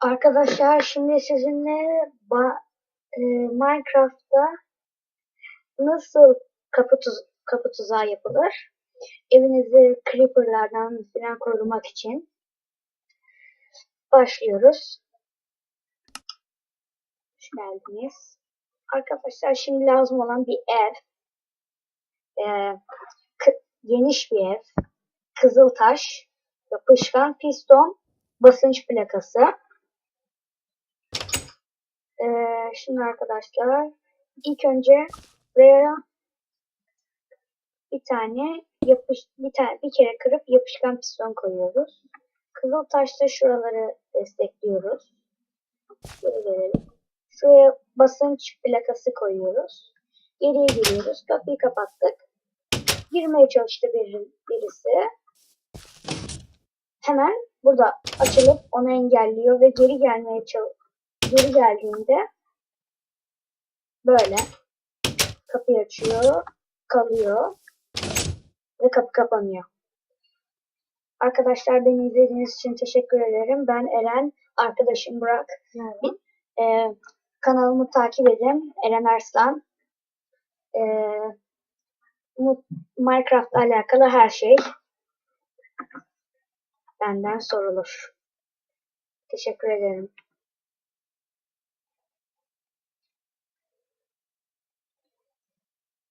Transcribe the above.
Arkadaşlar şimdi sizinle e, Minecraft'ta nasıl kapı, tuz kapı tuzağı yapılır? Evinizi creeperlardan falan korumak için başlıyoruz. Hoş geldiniz. Arkadaşlar şimdi lazım olan bir ev. Ee, geniş bir ev. Kızıl taş, yapışkan piston, basınç plakası. Ee, şimdi arkadaşlar ilk önce buraya bir tane yapış bir tane bir kere kırıp yapışkan piston koyuyoruz. Kızıl taşla şuraları destekliyoruz. Şöyle gelelim. Şuraya basınç plakası koyuyoruz. Geriye giriyoruz. Kapıyı kapattık. Girmeye çalıştı bir, birisi. Hemen burada açılıp onu engelliyor ve geri gelmeye çalışıyor geri geldiğinde böyle kapıyı açıyor, kalıyor ve kapı kapanıyor. Arkadaşlar beni izlediğiniz için teşekkür ederim. Ben Eren, arkadaşım Burak. Ee, kanalımı takip edin. Eren Arslan. Ee, Minecraft'la alakalı her şey benden sorulur. Teşekkür ederim.